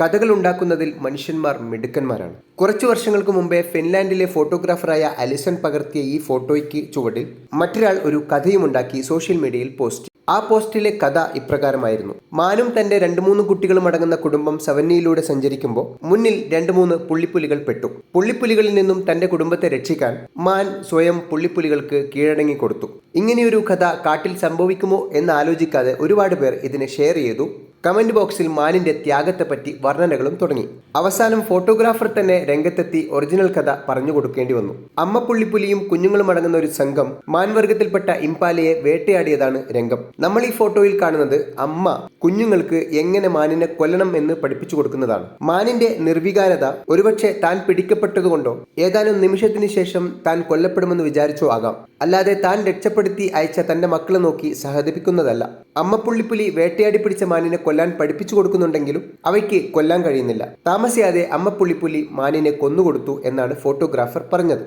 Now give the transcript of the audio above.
കഥകൾ ഉണ്ടാക്കുന്നതിൽ മനുഷ്യന്മാർ മിടുക്കന്മാരാണ്. കുറച്ചു വർഷങ്ങൾക്ക് മുമ്പേ ഫിൻലാൻഡിലെ ഫോട്ടോഗ്രാഫറായ അലിസൺ പകർത്തിയ ഈ ഫോട്ടോയ്ക്ക് ചുവടിൽ മറ്റൊരാൾ ഒരു കഥയുമുണ്ടാക്കി സോഷ്യൽ മീഡിയയിൽ പോസ്റ്റ്. ആ പോസ്റ്റിലെ കഥ ഇപ്രകാരമായിരുന്നു. മാനും തന്റെ രണ്ടു മൂന്ന് കുട്ടികളും അടങ്ങുന്ന കുടുംബം സവന്നിയിലൂടെ സഞ്ചരിക്കുമ്പോൾ മുന്നിൽ രണ്ടു മൂന്ന് പുള്ളിപ്പുലികൾ പെട്ടു. പുള്ളിപ്പുലികളിൽ നിന്നും തന്റെ കുടുംബത്തെ രക്ഷിക്കാൻ മാൻ സ്വയം പുള്ളിപ്പുലികൾക്ക് കീഴടങ്ങി കൊടുത്തു. ഇങ്ങനെയൊരു കഥ കാട്ടിൽ സംഭവിക്കുമോ എന്ന് ആലോചിക്കാതെ ഒരുപാട് പേർ ഇതിനെ ഷെയർ ചെയ്തു. കമന്റ് ബോക്സിൽ മാലിന്റെ ത്യാഗത്തെപ്പറ്റി വർണനകളും തുടങ്ങി. അവസാനം ഫോട്ടോഗ്രാഫർ തന്നെ രംഗത്തെത്തി ഒറിജിനൽ കഥ പറഞ്ഞു കൊടുക്കേണ്ടി വന്നു. അമ്മ പുള്ളിപ്പുലിയും കുഞ്ഞുങ്ങളും അടങ്ങുന്ന ഒരു സംഘം മാൻവർഗത്തിൽപ്പെട്ട ഇംപാലയെ വേട്ടയാടിയതാണ് രംഗം. നമ്മൾ ഈ ഫോട്ടോയിൽ കാണുന്നത് അമ്മ കുഞ്ഞുങ്ങൾക്ക് എങ്ങനെ മാനിനെ കൊല്ലണം എന്ന് പഠിപ്പിച്ചു കൊടുക്കുന്നതാണ്. മാനിന്റെ നിർവികാരത ഒരുപക്ഷെ താൻ പിടിക്കപ്പെട്ടതുകൊണ്ടോ ഏതാനും നിമിഷത്തിന് ശേഷം താൻ കൊല്ലപ്പെടുമെന്ന് വിചാരിച്ചോ ആകാം. അല്ലാതെ താൻ രക്ഷപ്പെടുത്തി അയച്ച തന്റെ മക്കളെ നോക്കി സഹതപിക്കുന്നതല്ല. അമ്മ പുള്ളിപ്പുലി വേട്ടയാടി പിടിച്ച മാനിനെ കൊല്ലാൻ പഠിപ്പിച്ചു കൊടുക്കുന്നുണ്ടെങ്കിലും അവയ്ക്ക് കൊല്ലാൻ കഴിയുന്നില്ല. താമസിയാതെ അമ്മ പുള്ളിപ്പുലി മാനിനെ കൊന്നുകൊടുത്തു എന്നാണ് ഫോട്ടോഗ്രാഫർ പറഞ്ഞത്.